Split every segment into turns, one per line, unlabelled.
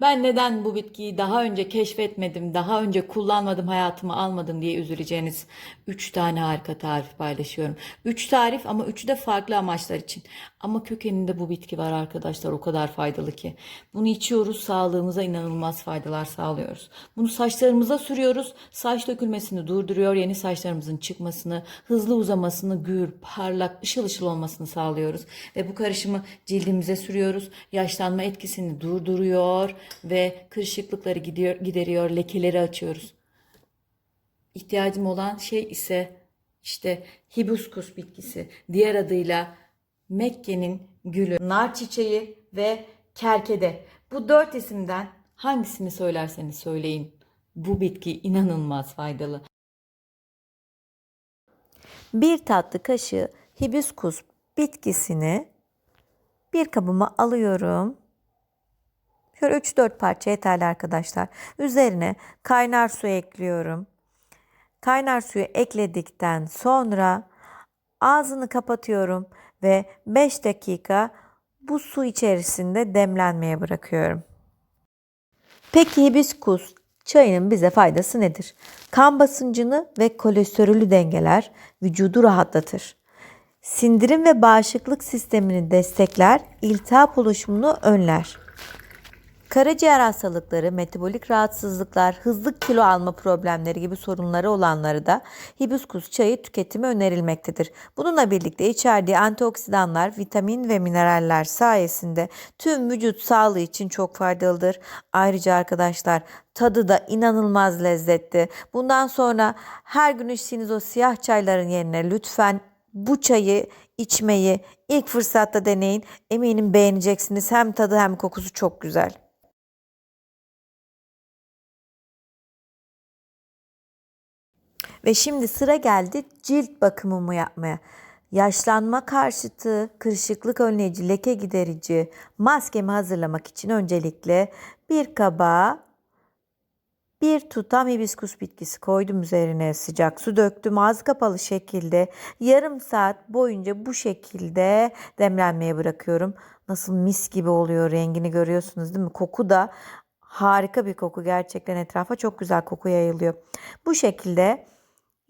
Ben neden bu bitkiyi daha önce keşfetmedim, daha önce kullanmadım, hayatıma almadım diye üzüleceğiniz 3 tane harika tarif paylaşıyorum. 3 tarif ama üçü de farklı amaçlar için. Ama kökeninde bu bitki var arkadaşlar o kadar faydalı ki. Bunu içiyoruz sağlığımıza inanılmaz faydalar sağlıyoruz. Bunu saçlarımıza sürüyoruz. Saç dökülmesini durduruyor. Yeni saçlarımızın çıkmasını, hızlı uzamasını, gür, parlak, ışıl ışıl olmasını sağlıyoruz. Ve bu karışımı cildimize sürüyoruz. Yaşlanma etkisini durduruyor ve kırışıklıkları gidiyor, gideriyor, lekeleri açıyoruz. İhtiyacım olan şey ise işte hibiskus bitkisi. Diğer adıyla Mekke'nin gülü, nar çiçeği ve kerkede. Bu dört isimden hangisini söylerseniz söyleyin. Bu bitki inanılmaz faydalı.
Bir tatlı kaşığı hibiskus bitkisini bir kabıma alıyorum. Şöyle 3-4 parça yeterli arkadaşlar. Üzerine kaynar su ekliyorum. Kaynar suyu ekledikten sonra ağzını kapatıyorum ve 5 dakika bu su içerisinde demlenmeye bırakıyorum. Peki hibiskus çayının bize faydası nedir? Kan basıncını ve kolesterolü dengeler, vücudu rahatlatır. Sindirim ve bağışıklık sistemini destekler, iltihap oluşumunu önler. Karaciğer hastalıkları, metabolik rahatsızlıklar, hızlı kilo alma problemleri gibi sorunları olanları da hibiskus çayı tüketimi önerilmektedir. Bununla birlikte içerdiği antioksidanlar, vitamin ve mineraller sayesinde tüm vücut sağlığı için çok faydalıdır. Ayrıca arkadaşlar tadı da inanılmaz lezzetli. Bundan sonra her gün içtiğiniz o siyah çayların yerine lütfen bu çayı içmeyi ilk fırsatta deneyin. Eminim beğeneceksiniz. Hem tadı hem kokusu çok güzel. Ve şimdi sıra geldi cilt bakımımı yapmaya. Yaşlanma karşıtı, kırışıklık önleyici, leke giderici maskemi hazırlamak için öncelikle bir kaba bir tutam hibiskus bitkisi koydum üzerine sıcak su döktüm ağzı kapalı şekilde yarım saat boyunca bu şekilde demlenmeye bırakıyorum. Nasıl mis gibi oluyor rengini görüyorsunuz değil mi? Koku da harika bir koku gerçekten etrafa çok güzel koku yayılıyor. Bu şekilde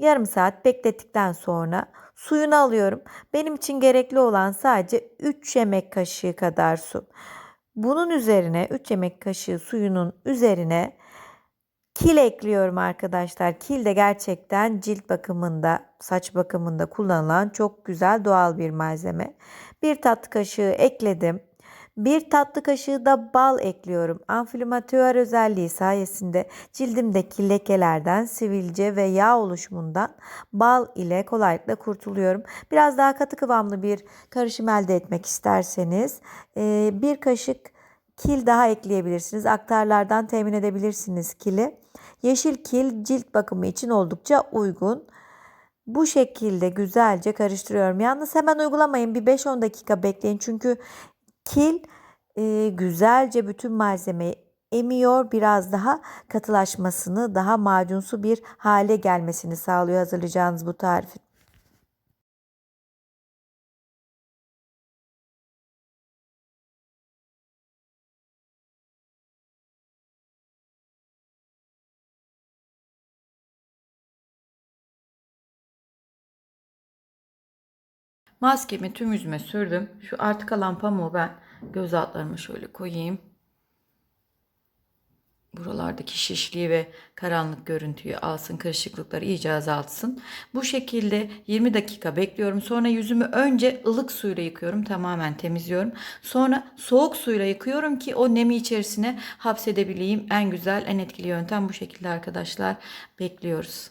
yarım saat beklettikten sonra suyunu alıyorum. Benim için gerekli olan sadece 3 yemek kaşığı kadar su. Bunun üzerine 3 yemek kaşığı suyunun üzerine Kil ekliyorum arkadaşlar. Kil de gerçekten cilt bakımında, saç bakımında kullanılan çok güzel doğal bir malzeme. Bir tatlı kaşığı ekledim. Bir tatlı kaşığı da bal ekliyorum. Amflamatör özelliği sayesinde cildimdeki lekelerden, sivilce ve yağ oluşumundan bal ile kolaylıkla kurtuluyorum. Biraz daha katı kıvamlı bir karışım elde etmek isterseniz bir kaşık kil daha ekleyebilirsiniz. Aktarlardan temin edebilirsiniz kili. Yeşil kil cilt bakımı için oldukça uygun. Bu şekilde güzelce karıştırıyorum. Yalnız hemen uygulamayın. Bir 5-10 dakika bekleyin. Çünkü kil e, güzelce bütün malzemeyi emiyor. Biraz daha katılaşmasını, daha macunsu bir hale gelmesini sağlıyor hazırlayacağınız bu tarifin.
Maskemi tüm yüzüme sürdüm. Şu artık kalan pamuğu ben göz altlarıma şöyle koyayım. Buralardaki şişliği ve karanlık görüntüyü alsın, kırışıklıkları iyice azaltsın. Bu şekilde 20 dakika bekliyorum. Sonra yüzümü önce ılık suyla yıkıyorum, tamamen temizliyorum. Sonra soğuk suyla yıkıyorum ki o nemi içerisine hapsedebileyim. En güzel, en etkili yöntem bu şekilde arkadaşlar. Bekliyoruz.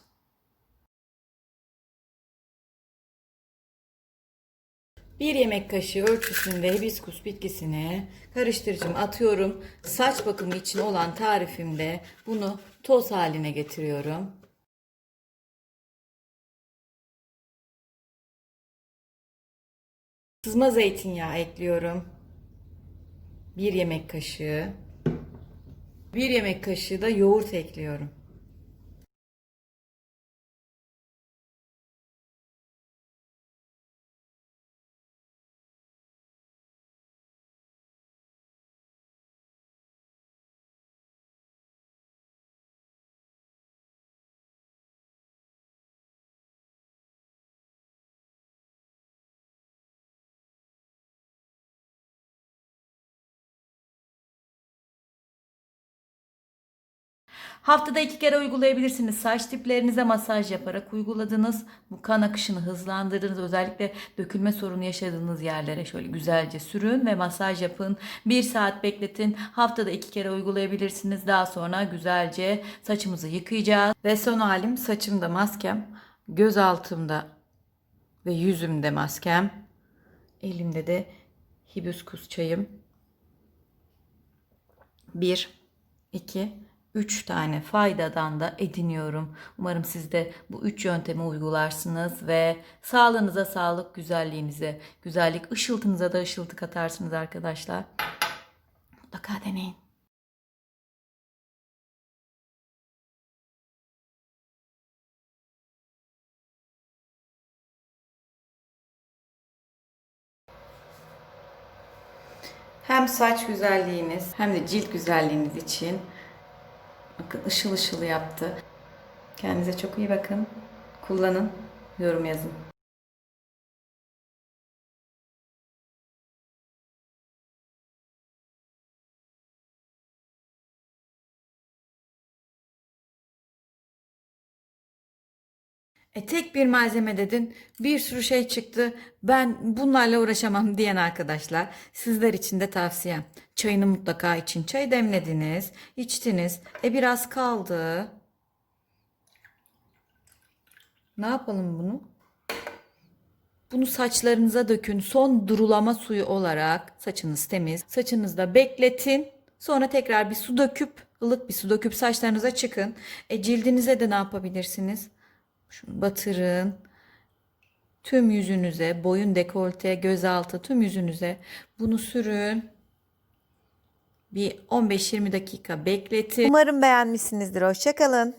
Bir yemek kaşığı ölçüsünde hibiskus bitkisini karıştırıcım atıyorum. Saç bakımı için olan tarifimde bunu toz haline getiriyorum. Sızma zeytinyağı ekliyorum. Bir yemek kaşığı. Bir yemek kaşığı da yoğurt ekliyorum. Haftada iki kere uygulayabilirsiniz. Saç diplerinize masaj yaparak uyguladınız. Bu kan akışını hızlandırdınız. Özellikle dökülme sorunu yaşadığınız yerlere şöyle güzelce sürün ve masaj yapın. Bir saat bekletin. Haftada iki kere uygulayabilirsiniz. Daha sonra güzelce saçımızı yıkayacağız. Ve son halim saçımda maskem. Göz altımda ve yüzümde maskem. Elimde de hibiskus çayım. 1, 2, 3 tane faydadan da ediniyorum. Umarım siz de bu üç yöntemi uygularsınız ve sağlığınıza sağlık, güzelliğinize güzellik, ışıltınıza da ışıltı katarsınız arkadaşlar. Mutlaka deneyin. Hem saç güzelliğiniz hem de cilt güzelliğiniz için bakın ışıl ışıl yaptı. Kendinize çok iyi bakın. Kullanın, yorum yazın. E tek bir malzeme dedin, bir sürü şey çıktı. Ben bunlarla uğraşamam diyen arkadaşlar, sizler için de tavsiyem. Çayını mutlaka için. Çay demlediniz, içtiniz. E biraz kaldı. Ne yapalım bunu? Bunu saçlarınıza dökün. Son durulama suyu olarak saçınız temiz. Saçınızda bekletin. Sonra tekrar bir su döküp ılık bir su döküp saçlarınıza çıkın. E cildinize de ne yapabilirsiniz? Şunu batırın. Tüm yüzünüze, boyun dekolte, gözaltı tüm yüzünüze bunu sürün. Bir 15-20 dakika bekletin.
Umarım beğenmişsinizdir. Hoşçakalın.